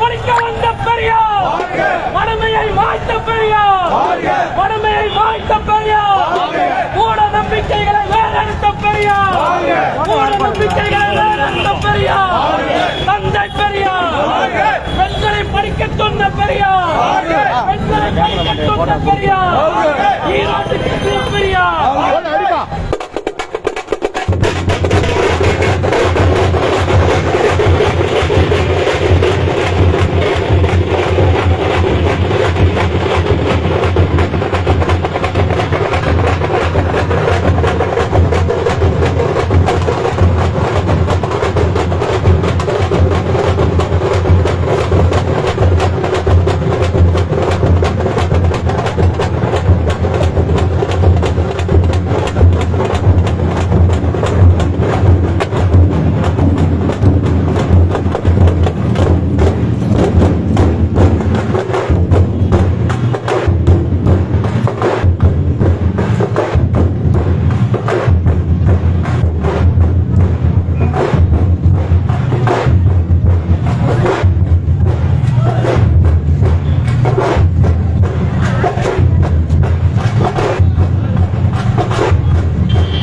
ஒழிக்க வந்த பெரியார். வறுமையை மாய்த்த பெரியார். வறுமையை மாய்த்த பெரியார். மூட நம்பிக்கைகளை வேறெடுத்த பெரியார். மூட நம்பிக்கைகளை வேறெடுத்த பெரியார். தந்தை பெரியார். பெண்களை படிக்க சொன்ன பெரியார். பெண்களை பெரியார். பெரியார்.